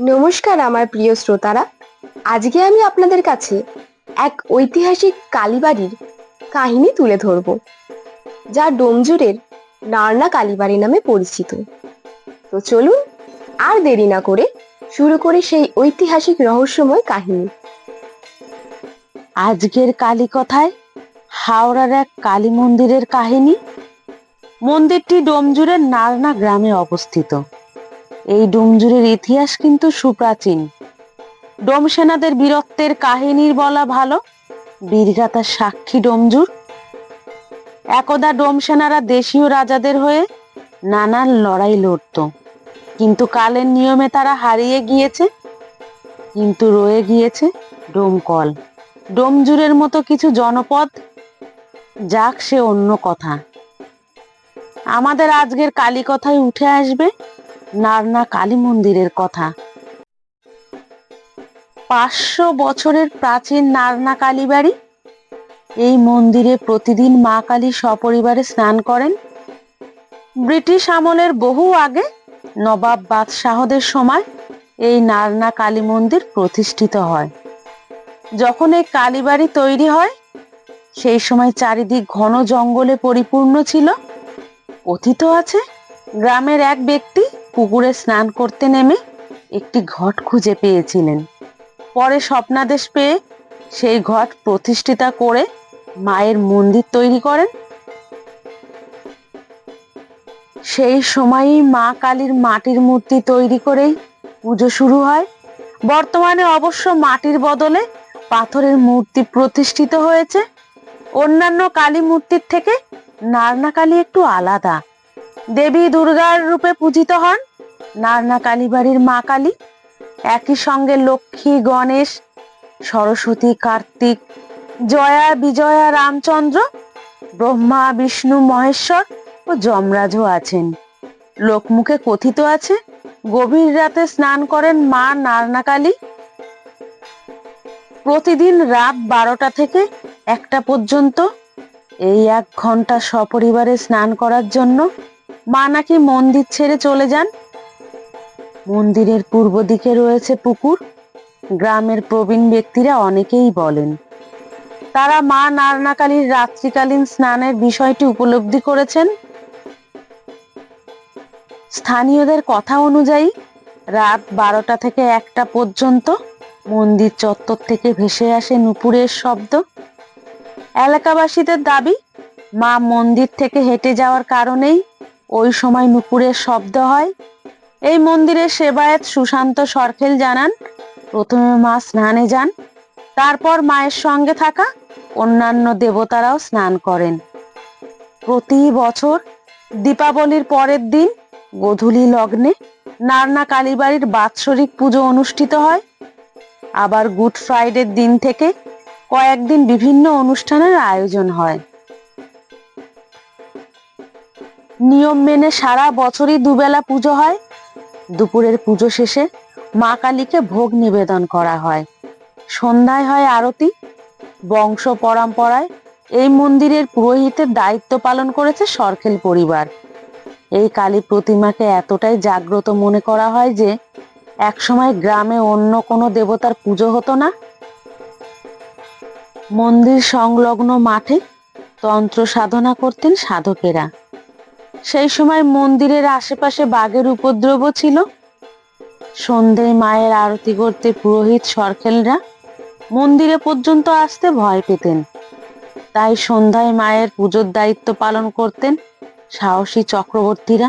নমস্কার আমার প্রিয় শ্রোতারা। আজকে আমি আপনাদের কাছে এক ঐতিহাসিক কালীবাড়ির কাহিনী তুলে ধরব, যা ডোমজুরের নারনা কালীবাড়ি নামে পরিচিত। তো চলুন, আর দেরি না করে শুরু করি সেই ঐতিহাসিক রহস্যময় কাহিনী। আজকের কালী কথায় হাওড়ার এক কালী মন্দিরের কাহিনী। মন্দিরটি ডোমজুরের নারনা গ্রামে অবস্থিত। এই ডোমজুরের ইতিহাস কিন্তু সুপ্রাচীন। ডোম সেনাদের বীরত্বের কাহিনীর বলা ভালো বীরগাথার সাক্ষী ডোমজুর। একদা ডোম সেনারা দেশীয় রাজাদের হয়ে নানান লড়াই লড়তো। কিন্তু কালের নিয়মে তারা হারিয়ে গিয়েছে, কিন্তু রয়ে গিয়েছে ডোমকল। ডোমজুরের মতো কিছু জনপদ, যাক সে অন্য কথা। আমাদের আজকের কালী কথায় উঠে আসবে নারনা কালী মন্দিরের কথা। পাঁচশো বছরের প্রাচীন নারনা কালী বাড়ি এই মন্দিরে প্রতিদিন মা কালী সপরিবারে স্নান করেন। ব্রিটিশ আমলের বহু আগে নবাব বাদশাহদের সময় এই নারনা কালী মন্দির প্রতিষ্ঠিত হয়। যখন এই কালীবাড়ি তৈরি হয়, সেই সময় চারিদিক ঘন জঙ্গলে পরিপূর্ণ ছিল। কথিত আছে, গ্রামের এক ব্যক্তি পুকুরে স্নান করতে নেমে একটি ঘট খুঁজে পেয়েছিলেন। পরে স্বপ্নাদেশ পেয়ে সেই ঘট প্রতিষ্ঠিতা করে মায়ের মন্দির তৈরি করেন। সেই সময়ই মা কালীর মাটির মূর্তি তৈরি করেই পুজো শুরু হয়। বর্তমানে অবশ্য মাটির বদলে পাথরের মূর্তি প্রতিষ্ঠিত হয়েছে। অন্যান্য কালী মূর্তির থেকে নারনা কালী একটু আলাদা। দেবী দুর্গার রূপে পূজিত হন। নারনা কালী বাড়ির মা কালী, একই সঙ্গে লক্ষ্মী, গণেশ, সরস্বতী, কার্তিক, জয়া, বিজয়া, রামচন্দ্র, ব্রহ্মা, বিষ্ণু, মহেশ্বর ও যমরাজও আছেন। লোকমুখে কথিত আছে, গভীর রাতে স্নান করেন মা নারনাকালী প্রতিদিন রাত বারোটা থেকে একটা পর্যন্ত এই এক ঘণ্টা সপরিবারে স্নান করার জন্য মা নাকি মন্দির ছেড়ে চলে যান। মন্দিরের পূর্ব দিকে রয়েছে পুকুর। গ্রামের প্রবীণ ব্যক্তিরা অনেকেই বলেন, তারা মা নারনাকালীর রাত্রিকালীন স্নানের বিষয়টি উপলব্ধি করেছেন। স্থানীয়দের কথা অনুযায়ী, রাত বারোটা থেকে একটা পর্যন্ত মন্দির চত্বর থেকে ভেসে আসে নুপুরের শব্দ। এলাকাবাসীদের দাবি, মা মন্দির থেকে হেঁটে যাওয়ার কারণেই ওই সময় নুপুরের শব্দ হয়। এই মন্দিরের সেবায়েত সুশান্ত সরখেল জানান, প্রথমে মা স্নানে যান, তারপর মায়ের সঙ্গে থাকা অন্যান্য দেবতারাও স্নান করেন। প্রতি বছর দীপাবলির পরের দিন গোধূলি লগ্নে নারনা কালীবাড়ির বাৎসরিক পুজো অনুষ্ঠিত হয়। আবার গুড ফ্রাইডের দিন থেকে কয়েকদিন বিভিন্ন অনুষ্ঠানের আয়োজন হয়। নিয়ম মেনে সারা বছরই দুবেলা পুজো হয়। দুপুরের পুজো শেষে মা কালীকে ভোগ নিবেদন করা হয়। সন্ধ্যায় হয় আরতি। বংশ পরম্পরায় এই মন্দিরের পুরোহিতের দায়িত্ব পালন করেছে সরখেল পরিবার। এই কালী প্রতিমাকে এতটাই জাগ্রত মনে করা হয় যে, একসময় গ্রামে অন্য কোনো দেবতার পুজো হতো না। মন্দির সংলগ্ন মাঠে তন্ত্র সাধনা করতেন সাধকেরা। সেই সময় মন্দিরের আশেপাশে বাঘের উপদ্রব ছিল। সন্ধ্যায় মায়ের আরতি করতে পুরোহিত সরখেলরা মন্দিরে পর্যন্ত আসতে ভয় পেতেন। তাই সন্ধ্যায় মায়ের পুজোর দায়িত্ব পালন করতেন সাহসী চক্রবর্তীরা।